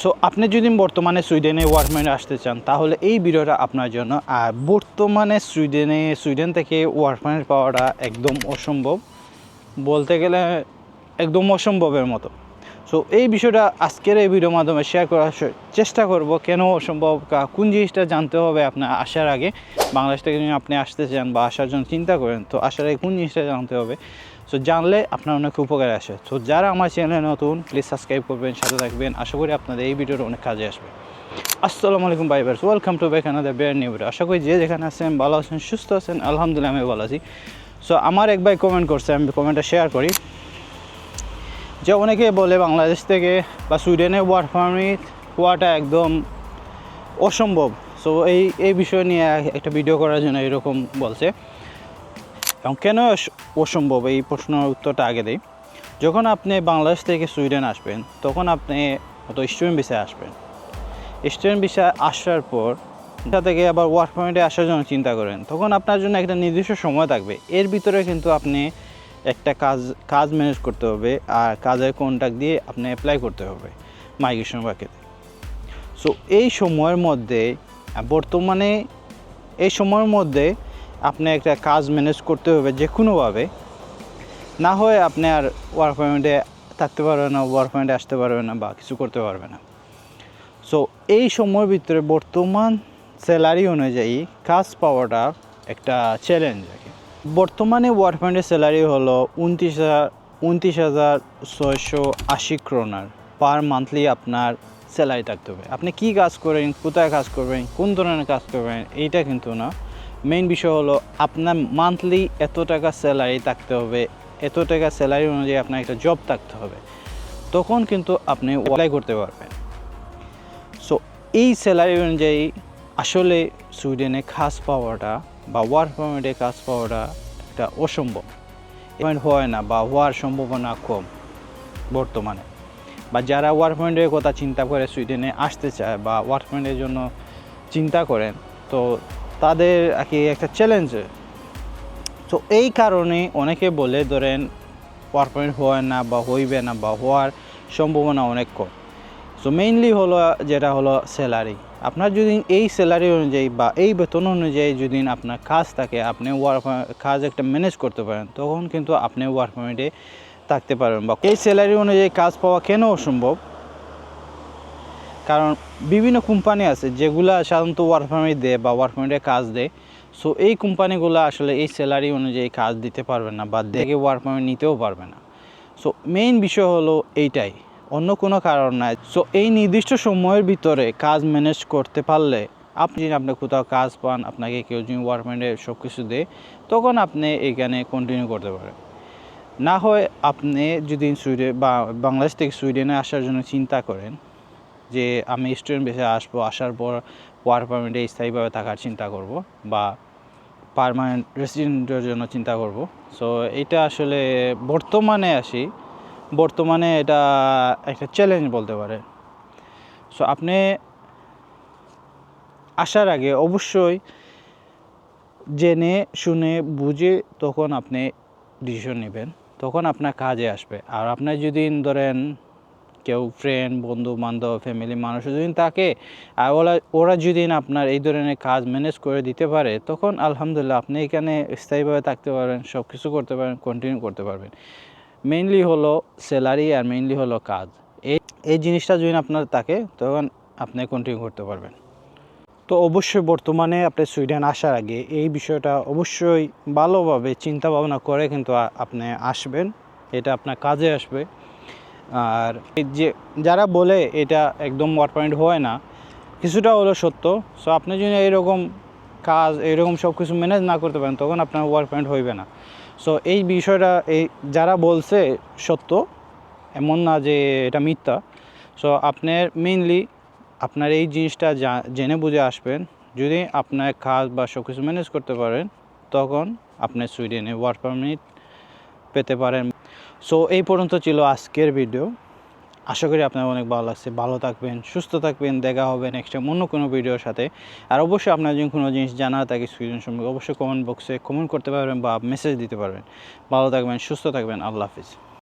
So আপনি যদি বর্তমানে সুইডেনে ওয়ার্ক পারমিটে আসতে চান, তাহলে এই ভিডিওটা আপনার জন্য। আর বর্তমানে সুইডেনে, সুইডেন থেকে ওয়ার্ক পারমিট পাওয়াটা একদম অসম্ভব। বলতে গেলে একদম অসম্ভবের মতো। সো এই বিষয়টা আজকের এই ভিডিওর মাধ্যমে শেয়ার করার চেষ্টা করব কেন অসম্ভব কা- কোন জিনিসটা জানতে হবে আপনার আসার আগে। বাংলাদেশ থেকে যদি আপনি আসতে চান বা আসার জন্য চিন্তা করেন, তো আসার আগে কোন জিনিসটা জানতে হবে? সো জানলে আপনার অনেক উপকার আসে। তো যারা আমার চ্যানেলে নতুন প্লিজ সাবস্ক্রাইব করবেন, সাথে থাকবেন। আশা করি আপনাদের এই ভিডিওটা অনেক কাজে আসবে। আসসালামু আলাইকুম বাই burst welcome to back another bear new আশা করি যে যেখানে আছেন, ভালো আছেন, সুস্থ আছেন, আলহামদুলিল্লাহ আমি ভালো আছি। সো আমার এক ভাই কমেন্ট করছে, আমি কমেন্টটা শেয়ার করি। যে অনেকে বলে বাংলাদেশ থেকে বা সুইডেনে ওয়ার্ক পারমিট হওয়াটা একদম অসম্ভব। সো এই এই বিষয় নিয়ে একটা ভিডিও করার জন্য এরকম বলছে। এবং কেন অসম্ভব? এই প্রশ্নের উত্তরটা আগে দিই। যখন আপনি বাংলাদেশ থেকে সুইডেন আসবেন, তখন আপনি হয়তো স্টুডেন্ট ভিসায় আসবেন। স্টুডেন্ট ভিসায় আসার পর সেটা থেকে আবার ওয়ার্ক পারমিটে আসার জন্য চিন্তা করেন। তখন আপনার জন্য একটা নির্দিষ্ট সময় থাকবে। এর ভিতরে কিন্তু আপনি একটা কাজ কাজ ম্যানেজ করতে হবে আর কাজের কন্ট্যাক্ট দিয়ে আপনি অ্যাপ্লাই করতে হবে মাইগ্রেশন ওয়ার্কেতে সো এই সময়ের মধ্যে, বর্তমানে এই সময়ের মধ্যে আপনি একটা কাজ ম্যানেজ করতে হবে যে কোনোভাবে না হয় আপনি আর ওয়ার্ক পারমিটে থাকতে পারবেন না ওয়ার্ক পারমিটে আসতে পারবেন না বা কিছু করতে পারবে না। সো এই সময়ের ভিতরে বর্তমান স্যালারি অনুযায়ী কাজ পাওয়াটা একটা চ্যালেঞ্জ বর্তমানে ওয়ার্ক পারমিটের স্যালারি হলো উনত্রিশ হাজার উনত্রিশ হাজার ছয়শো আশি ক্রোনার। পার মান্থলি আপনার স্যালারি থাকতে হবে। আপনি কি কাজ করেন কোথায় কাজ করবেন, কোন ধরনের কাজ করবেন, এইটা কিন্তু না। মেইন বিষয় হলো আপনার মান্থলি এত টাকা স্যালারি থাকতে হবে, এত টাকা স্যালারি অনুযায়ী আপনার একটা জব থাকতে হবে। তখন কিন্তু আপনি অ্যাপ্লাই করতে পারবেন। সো এই স্যালারি অনুযায়ী আসলে সুইডেনে কাজ পাওয়াটা বা ওয়ার্ক পারমিটে কাজ পাওয়াটা একটা অসম্ভব। পেমেন্ট হয় না বা হওয়ার সম্ভাবনা কম বর্তমানে। বা যারা ওয়ার্ক পারমিটের কথা চিন্তা করে সুইডেনে আসতে চায় বা ওয়ার্ক পারমিটের জন্য চিন্তা করেন, তো তাদের আর কি একটা চ্যালেঞ্জ তো এই কারণে অনেকে বলে, ধরেন ওয়ার্ক পারমিট হয় না বা হইবে না বা হওয়ার সম্ভাবনা অনেক কম। সো মেইনলি হলো, যেটা হলো স্যালারি আপনার যদি এই স্যালারি অনুযায়ী বা এই বেতন অনুযায়ী যদি আপনার কাজ থাকে, আপনি ওয়ার্ক কাজ একটা ম্যানেজ করতে পারেন, তখন কিন্তু আপনি ওয়ার্ক পারমিটে থাকতে পারবেন। বা এই স্যালারি অনুযায়ী কাজ পাওয়া কেন অসম্ভব? কারণ বিভিন্ন কোম্পানি আছে যেগুলা সাধারণত ওয়ার্ক পারমিট দেয় বা ওয়ার্ক পারমিটে কাজ দেয়। সো এই কোম্পানিগুলো আসলে এই স্যালারি অনুযায়ী কাজ দিতে পারবে না বা দেখে ওয়ার্ক পারমিট নিতেও পারবে না। সো মেইন বিষয় হলো এইটাই। অন্য কোনো কারণ নাই। সো এই নির্দিষ্ট সময়ের ভিতরে কাজ ম্যানেজ করতে পারলে আপনি যদি আপনি কোথাও কাজ পান, আপনাকে কেউ যদি ওয়ার্ক পারমিটে সব কিছু দেয়, তখন আপনি এখানে কন্টিনিউ করতে পারেন। না হয় আপনি যদি সুইডেন বা বাংলাদেশ থেকে সুইডেনে আসার জন্য চিন্তা করেন যে, আমি স্টুডেন্ট বেসে আসব, আসার পর ওয়ার্ক পারমিটে স্থায়ীভাবে থাকার চিন্তা করব বা পারমানেন্ট রেসিডেন্টের জন্য চিন্তা করব। সো এটা আসলে বর্তমানে আসি। বর্তমানে এটা একটা চ্যালেঞ্জ বলতে পারে। সো আপনি আসার আগে অবশ্যই জেনে, শুনে, বুঝে তখন আপনি ডিসিশন নেবেন। তখন আপনার কাজে আসবে। আর আপনার যদি ধরেন কেউ ফ্রেন্ড বন্ধু বান্ধব ফ্যামিলি মানুষ যদি থাকে, আর ওরা ওরা যদি আপনার এই ধরনের কাজ ম্যানেজ করে দিতে পারে, তখন আলহামদুলিল্লাহ আপনি এখানে স্থায়ীভাবে থাকতে পারবেন সব কিছু করতে পারেন কন্টিনিউ করতে পারবেন। মেইনলি হলো স্যালারি আর মেইনলি হলো কাজ। এই এই জিনিসটা যদি আপনার থাকে, তখন আপনি কন্টিনিউ করতে পারবেন। তো অবশ্যই বর্তমানে আপনি সুইডেন আসার আগে এই বিষয়টা অবশ্যই ভালোভাবে চিন্তা ভাবনা করে কিন্তু আপনি আসবেন। এটা আপনার কাজে আসবে। আর যে যারা বলে এটা একদম ওয়ার্ক পয়েন্ট হয় না, কিছুটা হলো সত্য। সো আপনি যদি এরকম কাজ এরকম সব কিছু ম্যানেজ না করতে পারেন, তখন আপনার ওয়ার্ক পয়েন্ট হইবে না। সো এই বিষয়টা, এই যারা বলছে সত্য, এমন না যে এটা মিথ্যা। সো আপনার মেইনলি আপনার এই জিনিসটা জেনে বুঝে আসবেন। যদি আপনার কাজ বা সব কিছু ম্যানেজ করতে পারেন, তখন আপনি সুইডেনে ওয়ার্ক পারমিট পেতে পারেন। সো এই পর্যন্ত ছিল আজকের ভিডিও আশা করি আপনার অনেক ভালো লাগছে। ভালো থাকবেন, সুস্থ থাকবেন, দেখা হবে নেক্সট টাইম অন্য কোনো ভিডিওর সাথে। আর অবশ্যই আপনার যদি কোনো জিনিস জানা থাকে সুইজন সম্পর্কে, অবশ্যই কমেন্ট বক্সে কমেন্ট করতে পারবেন বা মেসেজ দিতে পারবেন। ভালো থাকবেন, সুস্থ থাকবেন, আল্লাহ হাফিজ।